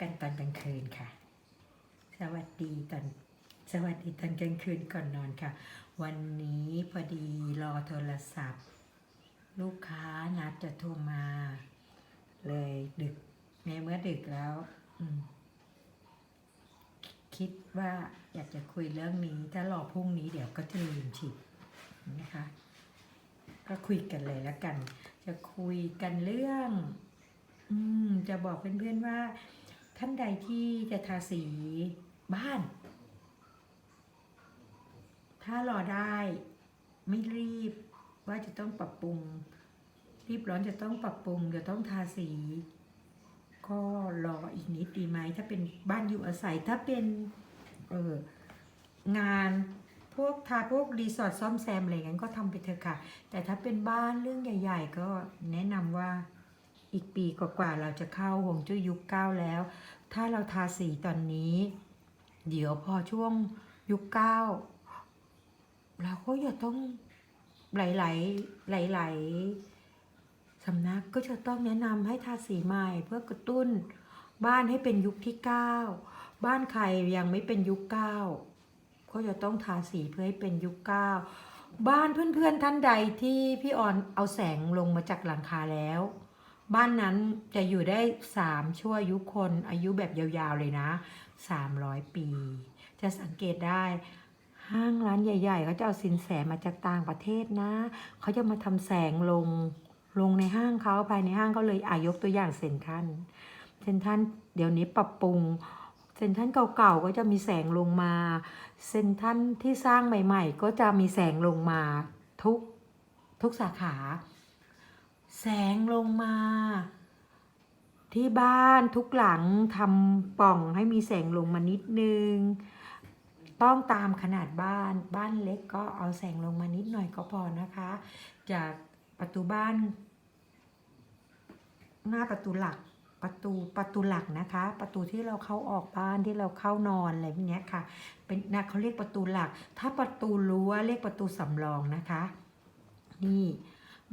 กันตอนกลางคืนค่ะ สวัสดีตอนสวัสดีตอนกลางคืนก่อนนอนค่ะ วันนี้พอดีรอโทรศัพท์ ลูกค้านัดจะโทรมา เลยดึกในเมื่อดึกแล้วคิดว่าอยากจะคุยเรื่องนี้ ถ้ารอพรุ่งนี้เดี๋ยวก็จะลืมฉีดนะคะ ก็คุยกันเลยแล้วกัน จะคุยกันเรื่อง อืม จะบอกเพื่อนๆว่า ท่านใดที่จะทาสีบ้าน ถ้ารอได้ไม่รีบว่าจะต้องปรับปรุง รีบร้อนจะต้องปรับปรุงจะต้องทาสี ก็รออีกนิดดีไหมถ้าเป็นบ้านอยู่อาศัยถ้าเป็นเอองานพวกทาพวกรีสอร์ทซ่อมแซมอะไรงั้นก็ทำไปเถอะค่ะ แต่ถ้าเป็นบ้านเรื่องใหญ่ ๆ ก็แนะนำว่า อีกปีกว่าๆเราจะเข้าหงจุ้ยยุคเก้าแล้ว ถ้าเราทาสีตอนนี้ เดี๋ยวพอช่วงยุคเก้าเราก็อย่าต้องหลายๆหลายๆสำนักก็จะต้องแนะนำให้ทาสีใหม่เพื่อกระตุ้น บ้านให้เป็นยุคที่เก้าบ้านใครยังไม่เป็นยุคเก้าก็จะต้องทาสีเพื่อให้เป็นยุคเก้าบ้านเพื่อนๆท่านใดที่พี่ออนเอาแสงลงมาจากหลังคาแล้ว บ้านนั้นจะอยู่ได้สามชั่วอายุคนอายุแบบยาวๆเลยนะสามร้อยปี จะสังเกตได้ห้างร้านใหญ่ๆเขาจะเอาสินแสมาจากต่างประเทศนะ เขาจะมาทำแสงลงลงในห้างเขาภายในห้างก็เลยอายกตัวอย่างเซนทันเซนทันเดี๋ยวนี้ปรับปรุงเซนทันเก่าๆก็จะมีแสงลงมาเซนทันที่สร้างใหม่ ๆ ก็จะมีแสงลงมาทุกทุกสาขา แสงลงมา ที่บ้านทุกหลังทำป่องให้มีแสงลงมานิดนึง ต้องตามขนาดบ้านบ้านเล็กก็เอาแสงลงมานิดหน่อยก็พอนะคะ จากประตูบ้าน หน้าประตูหลักประตูประตูหลักนะคะ ประตูที่เราเข้าออกบ้านที่เราเข้านอนอะไรพวกเนี้ยค่ะ เป็นนะเขาเรียกประตูหลัก ถ้าประตูรั้วเรียกประตูสำรองนะคะ นี่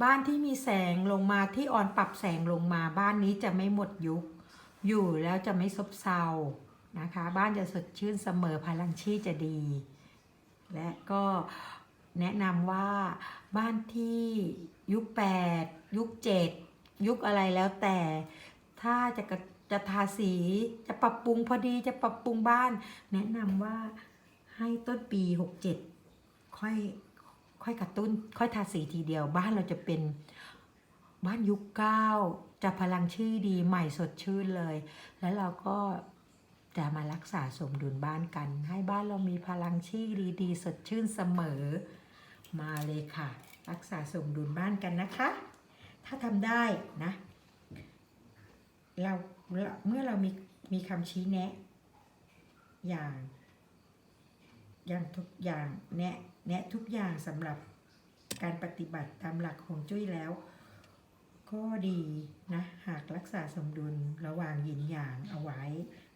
บ้านที่มีแสงลงมาที่ออนปรับแสงลงมา บ้านนี้จะไม่หมดยุค อยู่แล้วจะไม่ซบเซานะคะ บ้านจะสดชื่นเสมอพลังชีจะดี และก็แนะนำว่าบ้านที่ยุค 8 ยุค 7 ยุคอะไรแล้วแต่ ถ้าจะกระจะทาสีจะปรับปรุงพอดีจะปรับปรุงบ้าน แนะนำว่าให้ต้นปี 67 ค่อย ค่อยกระตุ้น ค่อยทาสีทีเดียว บ้านเราจะเป็นบ้านยุคเก้าจะพลังชื่อดีใหม่สดชื่นเลย แล้วเราก็จะมารักษาสมดุลบ้านกัน ให้บ้านเรามีพลังชีดีๆ สดชื่นเสมอ มาเลยค่ะ รักษาสมดุลบ้านกันนะคะ ถ้าทำได้นะ เราเมื่อเรามีมีคำชี้แนะ อย่าง อย่างทุกอย่างแนะ แนะทุกอย่างสำหรับการปฏิบัติตามหลักของจุ้ยแล้ว ก็ดีนะ หากรักษาสมดุลระหว่างหยินหยางเอาไว้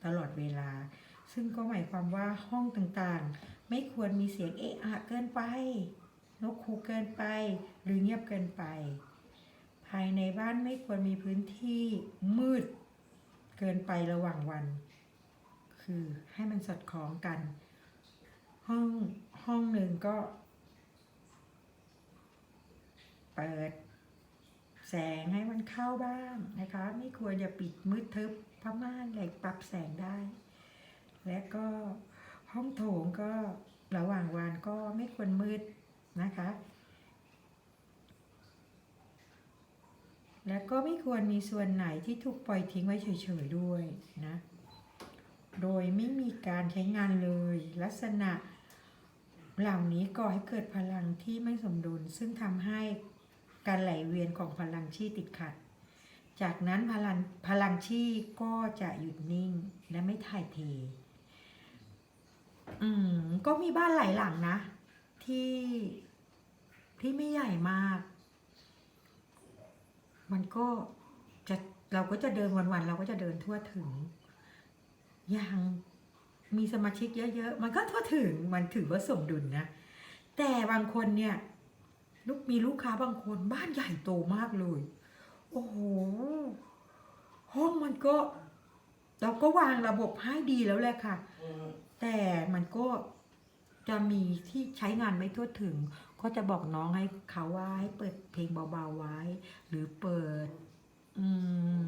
ตลอดเวลา ซึ่งก็หมายความว่าห้องต่างๆ ไม่ควรมีเสียงเอะอะเกินไปนกคูเกินไป หรือเงียบเกินไป ภายในบ้านไม่ควรมีพื้นที่มืดเกินไประหว่างวัน คือให้มันสอดคล้องกัน ห้อง ห้องหนึ่งก็ เปิด แสงให้มันเข้าบ้างนะคะ ไม่ควรจะปิดมืดทึบผ้าม่านอะไรปรับแสงได้ และก็ห้องโถงก็ระหว่างวันก็ไม่ควรมืดนะคะ และก็ไม่ควรมีส่วนไหนที่ถูกปล่อยทิ้งไว้เฉยๆด้วยนะ โดยไม่มีการใช้งานเลยลักษณะ เหล่านี้ก่อให้เกิดพลังที่ไม่สมดุล ซึ่งทำให้การไหลเวียนของพลังชีติดขัด จากนั้นพลังพลังชีก็จะหยุดนิ่งและไม่ถ่ายเท อืม ก็มีบ้านหลายหลังนะ ที่ที่ไม่ใหญ่มาก มันก็จะเราก็จะเดินวันๆเราก็จะเดินทั่วถึง อย่าง มีสมาชิกเยอะๆ มันก็ทั่วถึงมันถือว่าสมดุลนะ แต่บางคนเนี่ย ลูกมีลูกค้าบางคนบ้านใหญ่โตมากเลย โอ้โห ห้องมันก็ เราก็วางระบบให้ดีแล้วแหละค่ะ แต่มันก็จะมีที่ใช้งานไม่ทั่วถึง ก็จะบอกน้องให้เขาว่าให้เปิดเพลงเบาๆไว้ หรือเปิด อืม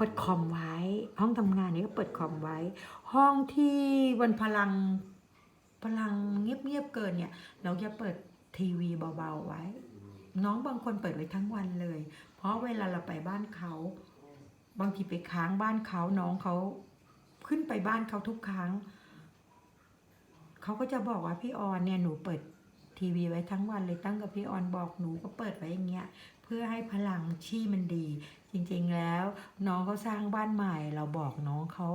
เปิดคอมไว้ ห้องทำงานนี้ก็เปิดคอมไว้ ห้องที่วันพลังพลังเงียบๆเกินเนี่ย เราจะเปิดทีวีเบาๆไว้ น้องบางคนเปิดไว้ทั้งวันเลย เพราะเวลาเราไปบ้านเขา บางทีไปค้างบ้านเขาน้องเขาขึ้นไปบ้านเขาทุกครั้งเขาก็จะบอกว่าพี่ออนเนี่ยหนูเปิดทีวีไว้ทั้งวันเลยตั้งกับพี่ออนบอกหนูก็เปิดไว้อย่างเงี้ย พื่อให้พลังชี่มันดี จริงๆแล้วน้องเขาสร้างบ้านใหม่ เราบอกน้องเขา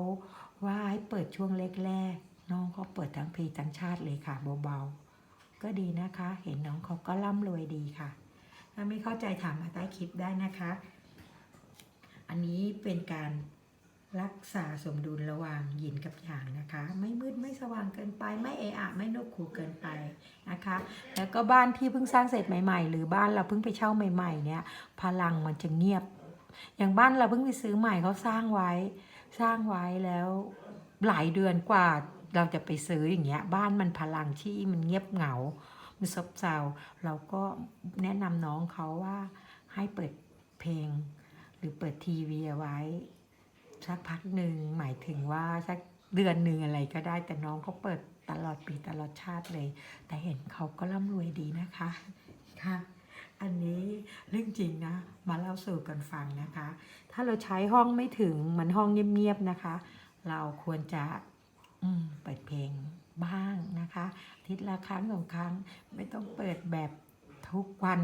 ว่าให้เปิดช่วงแรกๆน้องเขาเปิดทั้งเพลงทั้งชาติเลยค่ะเบาๆก็ดีนะคะ เห็นน้องเขาก็ร่ำรวยดีค่ะ ถ้าไม่เข้าใจถามมาใต้คลิปได้นะคะ อันนี้เป็นการ รักษาสมดุลระหว่างหยินกับหยางนะคะ ไม่มืดไม่สว่างเกินไป ไม่เอะอะไม่นกขู่เกินไปนะคะ แล้วก็บ้านที่เพิ่งสร้างเสร็จใหม่ๆ หรือบ้านเราเพิ่งไปเช่าใหม่ๆเนี่ยพลังมันจะเงียบ อย่างบ้านเราเพิ่งไปซื้อใหม่เขาสร้างไว้ สร้างไว้แล้วหลายเดือนกว่าเราจะไปซื้ออย่างเงี้ยบ้านมันพลังที่มันเงียบเหงา มันซบเซาเราก็แนะนำน้องเขาว่าให้เปิดเพลง หรือเปิดทีวีไว้ สักพักหนึ่งหมายถึงว่าสักเดือนหนึ่งอะไรก็ได้แต่น้องเขาเปิดตลอดปีตลอดชาติเลย แต่เห็นเขาก็ร่ำรวยดีนะคะค่ะอันนี้เรื่องจริงนะ มาเล่าสู่กันฟังนะคะ ถ้าเราใช้ห้องไม่ถึงเหมันห้องเงียบๆนะคะ เราควรจะเปิดเพลงบ้างนะคะ ทิตย์ละครั้งสองครั้งไม่ต้องเปิดแบบ ทุกวัน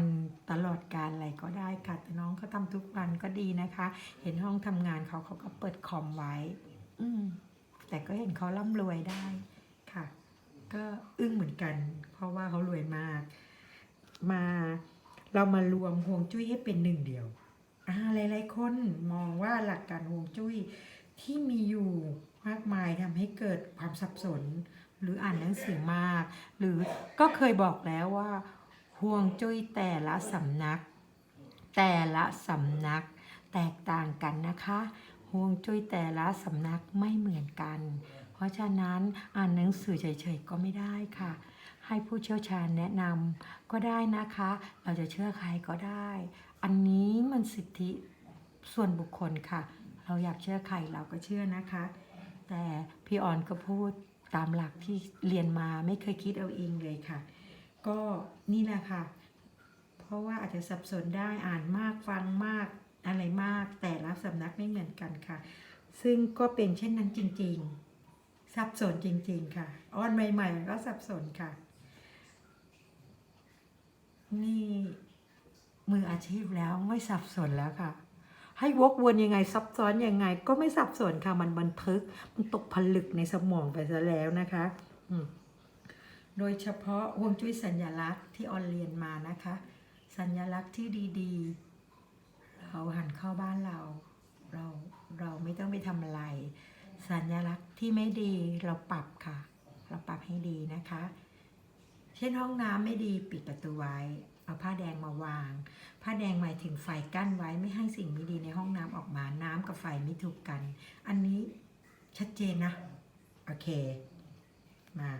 ตลอดการอะไรก็ได้ค่ะแต่น้องเขาทำทุกวันก็ดีนะคะ เห็นห้องทำงานเขาเขาก็เปิดคอมไว้ อืมแต่ก็เห็นเขาร่ำรวยได้ค่ะ ก็อึ้งเหมือนกัน เพราะว่าเขารวยมาก มาเรามารวมห่วงจุ้ยให้เป็นหนึ่งเดียวอ่าหลายๆคนมองว่าหลักการห่วงจุ้ยที่มีอยู่มากมายทำให้เกิดความสับสน หรืออ่านหนังสือมาก หรือก็เคยบอกแล้วว่า ห่วงจุ้ยแต่ละสำนัก แต่ละสำนัก แตกต่างกันนะคะห่วงจุ้ยแต่ละสำนักไม่เหมือนกัน เพราะฉะนั้นอ่านหนังสือเฉยๆก็ไม่ได้ค่ะ ให้ผู้เชี่ยวชาญแนะนำก็ได้นะคะ เราจะเชื่อใครก็ได้ อันนี้มันสิทธิส่วนบุคคลค่ะ เราอยากเชื่อใครเราก็เชื่อนะคะ แต่พี่ออนก็พูดตามหลักที่เรียนมาไม่เคยคิดเอาเองเลยค่ะ ก็นี่แหละค่ะ เพราะว่าอาจจะสับสนได้อ่านมากฟังมากอะไรมาก แต่ละสำนักไม่เหมือนกันค่ะ ซึ่งก็เป็นเช่นนั้นจริง ๆ สับสนจริง ๆ ค่ะออนใหม่ ๆ ก็สับสนค่ะ นี่มืออาชีพแล้วไม่สับสนแล้วค่ะ ให้วกวนยังไงซับซ้อนยังไง ก็ไม่สับสนค่ะ มันบันทึก มันตกผลึกในสมองไปซะแล้วนะคะ อืม โดยเฉพาะฮวงจุ้ยสัญลักษณ์ที่ออนเรียนมานะคะ สัญลักษณ์ที่ดีๆ เราหันเข้าบ้านเรา เราเราไม่ต้องไปทำอะไร สัญลักษณ์ที่ไม่ดีเราปรับค่ะ เราปรับให้ดีนะคะ เช่นห้องน้ำไม่ดีปิดประตูไว้ เอาผ้าแดงมาวาง ผ้าแดงหมายถึงไฟกั้นไว้ไม่ให้สิ่งไม่ดีในห้องน้ำออกมาน้ำกับไฟไม่ถูกกัน อันนี้ชัดเจนนะ โอเค มา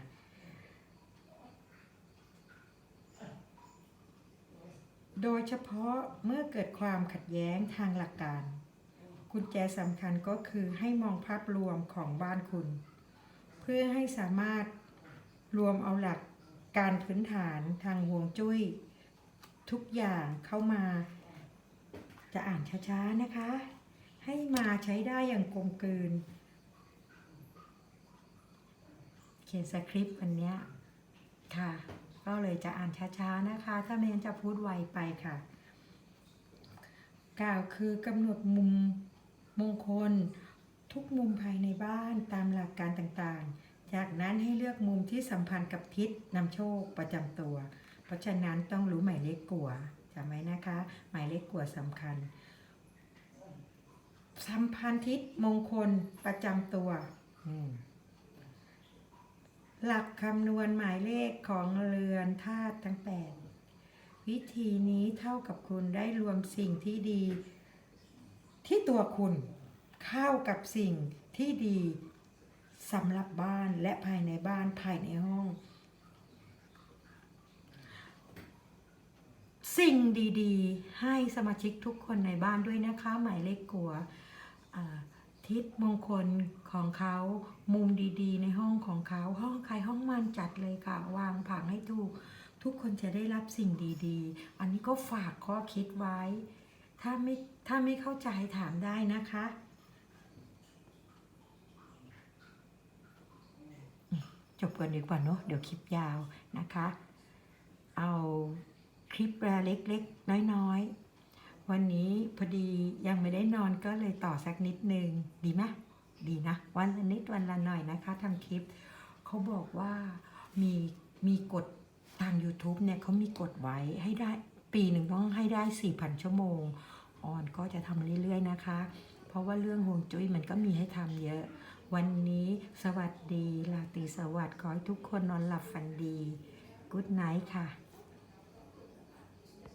โดยเฉพาะเมื่อเกิดความขัดแย้งทางหลักการ กุญแจสำคัญก็คือให้มองภาพรวมของบ้านคุณ เพื่อให้สามารถรวมเอาหลักการพื้นฐานทางห่วงจุ้ย ทุกอย่างเข้ามา จะอ่านช้าๆนะคะ ให้มาใช้ได้อย่างกลมกลืน เขียนสคริปต์อันเนี้ยค่ะ ก็เลยจะอ่านช้าๆนะคะ ถ้าไม่งั้นจะพูดไวไปค่ะ กล่าวคือกำหนดมุมมงคล ทุกมุมภายในบ้านตามหลักการต่างๆ จากนั้นให้เลือกมุมที่สัมพันธ์กับทิศนำโชคประจำตัว เพราะฉะนั้นต้องรู้หมายเลขกัวจำไว้นะคะ หมายเลขกัวสำคัญ สัมพันธ์ทิศมงคลประจำตัว อืม หลักคำนวณหมายเลขของเรือนธาตุทั้งแปดวิธีนี้เท่ากับคุณได้รวมสิ่งที่ดี ที่ตัวคุณเเข้ากับสิ่งที่ดีสำหรับบ้านและภายในบ้านภายในห้อง สิ่งดีๆ ให้สมาชิกทุกคนในบ้านด้วยนะคะ หมายเลขกัวอ่า ทิศมงคลของเขามุมดีๆ ในห้องของเขาห้องใครห้องมันจัดเลยค่ะ วางผังให้ถูก ทุกคนจะได้รับสิ่งดีๆ อันนี้ก็ฝากข้อคิดไว้ ถ้าไม่ถ้าไม่เข้าใจถามได้นะคะจบกันดีกว่าเนอะเดี๋ยวคลิปยาวนะคะ เอาคลิปเล็กๆ น้อยๆ วันนี้พอดียังไม่ได้นอนก็เลยต่อสักนิดนึง ดีไหมดีนะ วันละนิดวันละหน่อยนะคะทำคลิป เขาบอกว่ามีมีกฎทาง YouTube เนี่ยเขามีกฎไว้ให้ได้ปีหนึ่งต้องให้ได้ 4,000 ชั่วโมง ออนก็จะทำเรื่อยๆนะคะ เพราะว่าเรื่องฮวงจุ้ยมันก็มีให้ทำเยอะ วันนี้สวัสดีราตีสวัสดิ์ขอให้ทุกคนนอนหลับฝันดี กุ๊ดไนท์ค่ะ